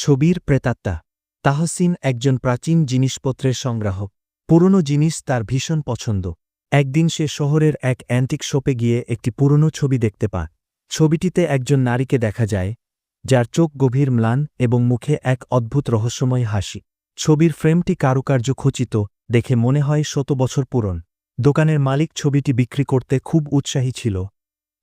ছবির প্রেতাত্মা। তাহসিন একজন প্রাচীন জিনিসপত্রের সংগ্রাহক। পুরনো জিনিস তার ভীষণ পছন্দ। একদিন সে শহরের এক অ্যান্টিক শোপে গিয়ে একটি পুরনো ছবি দেখতে পায়। ছবিটিতে একজন নারীকে দেখা যায়, যার চোখ গভীর ম্লান এবং মুখে এক অদ্ভুত রহস্যময় হাসি। ছবির ফ্রেমটি কারুকার্য খচিত, দেখে মনে হয় শত বছর পুরন। দোকানের মালিক ছবিটি বিক্রি করতে খুব উৎসাহী ছিল,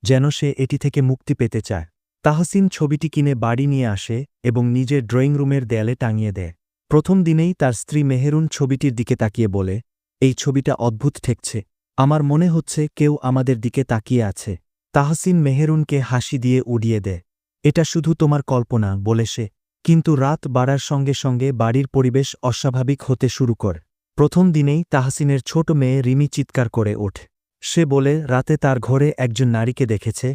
যেন সে এটি থেকে মুক্তি পেতে চায়। তাহসিন ছবিটি কিনে বাড়ি নিয়ে আসে এবং নিজের ড্রয়িং রুমের দেয়ালে টাঙিয়ে দেয়। প্রথম দিনেই তার স্ত্রী মেহেরুন ছবিটির দিকে তাকিয়ে বলে, এই ছবিটা অদ্ভুত ঠেকছে। আমার মনে হচ্ছে কেউ আমাদের দিকে তাকিয়ে আছে। তাহসিন মেহেরুনকে হাসি দিয়ে উড়িয়ে দেয়, এটা শুধু তোমার কল্পনা, বলে সে, কিন্তু রাত বাড়ার সঙ্গে সঙ্গে বাড়ির পরিবেশ অস্বাভাবিক হতে শুরু কর। প্রথম দিনেই তাহসিনের ছোট মেয়ে রিমি চিৎকার করে ওঠ। সে বলে, রাতে তার ঘরে একজন নারীকে দেখেছে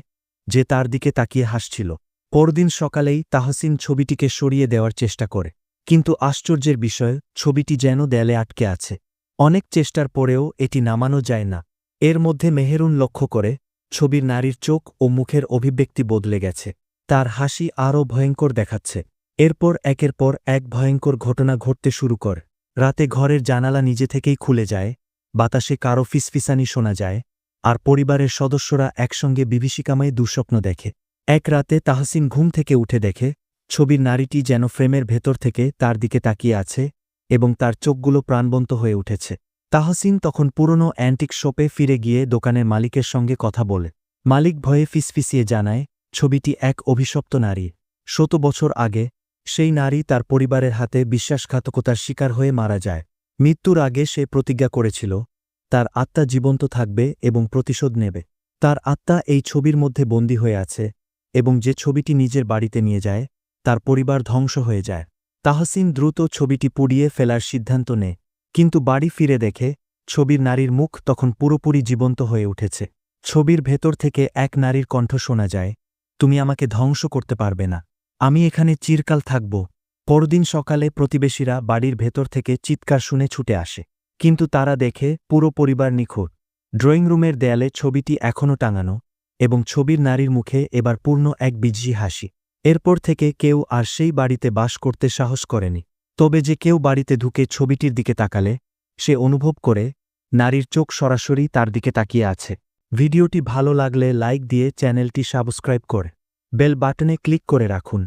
যে তার দিকে তাকিয়ে হাসছিল। পরদিন সকালেই তাহসিন ছবিটিকে সরিয়ে দেওয়ার চেষ্টা করে। কিন্তু আশ্চর্যের বিষয়, ছবিটি যেন দেয়ালে আটকে আছে। অনেক চেষ্টার পরেও এটি নামানো যায় না। এর মধ্যে মেহেরুন লক্ষ্য করে, ছবির নারীর চোখ ও মুখের অভিব্যক্তি বদলে গেছে। তার হাসি আরও ভয়ঙ্কর দেখাচ্ছে। এরপর একের পর এক ভয়ঙ্কর ঘটনা ঘটতে শুরু কর। রাতে ঘরের জানালা নিজে থেকেই খুলে যায়, বাতাসে কারও ফিসফিসানি শোনা যায় আর পরিবারের সদস্যরা একসঙ্গে বিভীষিকাময় দুঃস্বপ্ন দেখে। এক রাতে তাহসিন ঘুম থেকে উঠে দেখে, ছবির নারীটি যেন ফ্রেমের ভেতর থেকে তার দিকে তাকিয়ে আছে এবং তার চোখগুলো প্রাণবন্ত হয়ে উঠেছে। তাহসিন তখন পুরনো অ্যান্টিক শপে ফিরে গিয়ে দোকানের মালিকের সঙ্গে কথা বলে। মালিক ভয়ে ফিসফিসিয়ে জানায়, ছবিটি এক অভিশপ্ত নারী। শত বছর আগে, সেই নারী তার পরিবারের হাতে বিশ্বাসঘাতকতার শিকার হয়ে মারা যায়। মৃত্যুর আগে সে প্রতিজ্ঞা করেছিল তার আত্মা জীবন্ত থাকবে এবং প্রতিশোধ নেবে। তার আত্মা এই ছবির মধ্যে বন্দী হয়ে আছে এবং যে ছবিটি নিজের বাড়িতে নিয়ে যায়, তার পরিবার ধ্বংস হয়ে যায়। তাহসিন দ্রুত ছবিটি পুড়িয়ে ফেলার সিদ্ধান্ত নেয় কিন্তু বাড়ি ফিরে দেখে, ছবির নারীর মুখ তখন পুরোপুরি জীবন্ত হয়ে উঠেছে। ছবির ভেতর থেকে এক নারীর কণ্ঠ শোনা যায়, তুমি আমাকে ধ্বংস করতে পারবে না। আমি এখানে চিরকাল থাকব। পরদিন সকালে প্রতিবেশীরা বাড়ির ভেতর থেকে চিৎকার শুনে ছুটে আসে। কিন্তু তারা দেখে পুরো পরিবার নিখোঁজ ড্রয়িং রুমের দেয়ালে ছবিটি এখনও টাঙানো এবং ছবির নারীর মুখে এবার পূর্ণ এক বিজি হাসি। এরপর থেকে কেউ আর সেই বাড়িতে বাস করতে সাহস করেনি। তবে যে কেউ বাড়িতে ঢুকে ছবিটির দিকে তাকালে, সে অনুভব করে, নারীর চোখ সরাসরি তার দিকে তাকিয়ে আছে। ভিডিওটি ভালো লাগলে লাইক দিয়ে চ্যানেলটি সাবস্ক্রাইব করে, বেল বাটনে ক্লিক করে রাখুন।